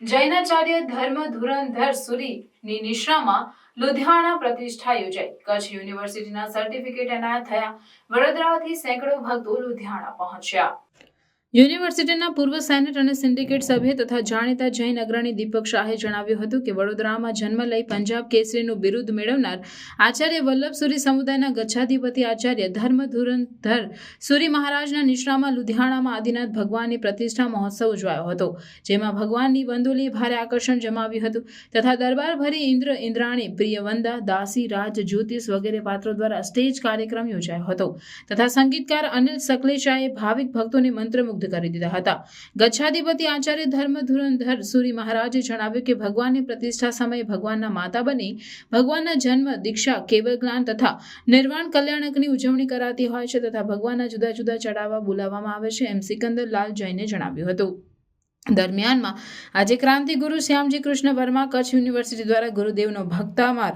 જૈનાચાર્ય ધર્મ ધુરંધર સુરીની નિશ્રામાં લુધિયાણા પ્રતિષ્ઠા યોજાઈ. કચ્છ યુનિવર્સિટીના સર્ટિફિકેટ એનાયત થયા. વડોદરાથી સેંકડો ભક્તો લુધિયાણા પહોંચ્યા. યુનિવર્સિટીના પૂર્વ સેનેટ અને સિન્ડિકેટ સભ્ય તથા જાણીતા જૈન અગ્રણી દીપક શાહે જણાવ્યું હતું કે વડોદરામાં જન્મ લઈ પંજાબ કેસરીનું બિરુદ મેળવનાર આચાર્ય વલ્લભ સુરી સમુદાયના ગચ્છાધિપતિ આચાર્ય ધર્મ ધુરંધર સુરી મહારાજના નિશ્રામાં લુધિયાણામાં આદિનાથ ભગવાનની પ્રતિષ્ઠા મહોત્સવ ઉજવાયો હતો, જેમાં ભગવાનની વંદોલીએ ભારે આકર્ષણ જમાવ્યું હતું તથા દરબાર ભરી ઇન્દ્ર ઇન્દ્રાણી, પ્રિયવંદા, દાસી, રાજ, જ્યોતિષ વગેરે પાત્રો દ્વારા સ્ટેજ કાર્યક્રમ યોજાયો હતો તથા સંગીતકાર અનિલ સકલેચાએ ભાવિક ભક્તોને મંત્રમુગ્ધ કરી દીધા હતા. ગચ્છાધિપતિ આચાર્ય ધર્મ ધુરંધર સુરી મહારાજે જણાવ્યું કે ભગવાનની પ્રતિષ્ઠા સમયે ભગવાનના માતા બની, ભગવાનના જન્મ, દીક્ષા, કેવળ જ્ઞાન તથા નિર્વાણ કલ્યાણકની ઉજવણી કરાતી હોય છે તથા ભગવાનના જુદા જુદા ચડાવવા બોલાવવામાં આવે છે એમ સિકંદર લાલ જૈને જણાવ્યું હતું. દરમિયાનમાં આજે ક્રાંતિ ગુરુ શ્યામજી કૃષ્ણ વર્મા કચ્છ યુનિવર્સિટી દ્વારા ગુરુદેવનો ભક્તામાર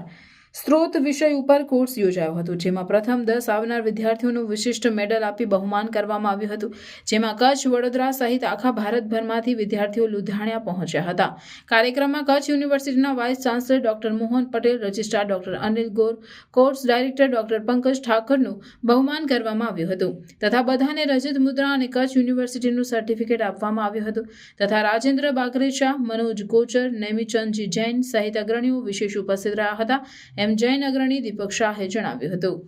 સ્ત્રોત વિષય ઉપર કોર્સ યોજાયો હતો, જેમાં પ્રથમ દસ આવનાર વિદ્યાર્થીઓનું વિશિષ્ટ મેડલ આપી બહુમાન કરવામાં આવ્યું હતું, જેમાં કચ્છ, વડોદરા સહિત આખા ભારતભરમાંથી વિદ્યાર્થીઓ લુધાણિયા પહોંચ્યા હતા. કાર્યક્રમમાં કચ્છ યુનિવર્સિટીના vice chancellor doctor Mohan Patel registrar doctor Anil Gor course director doctor Pankaj ઠાકરનું બહુમાન કરવામાં આવ્યું હતું, તથા બધાને રજત મુદ્રા અને કચ્છ યુનિવર્સિટીનું સર્ટિફિકેટ આપવામાં આવ્યું હતું, તથા રાજેન્દ્ર બાગરેચા મનોજ ગોચર, નેમિચંદજી જૈન સહિત અગ્રણીઓ વિશેષ ઉપસ્થિત રહ્યા હતા. એમ જૈન અગ્રણી દીપક શાહે જણાવ્યું હતું.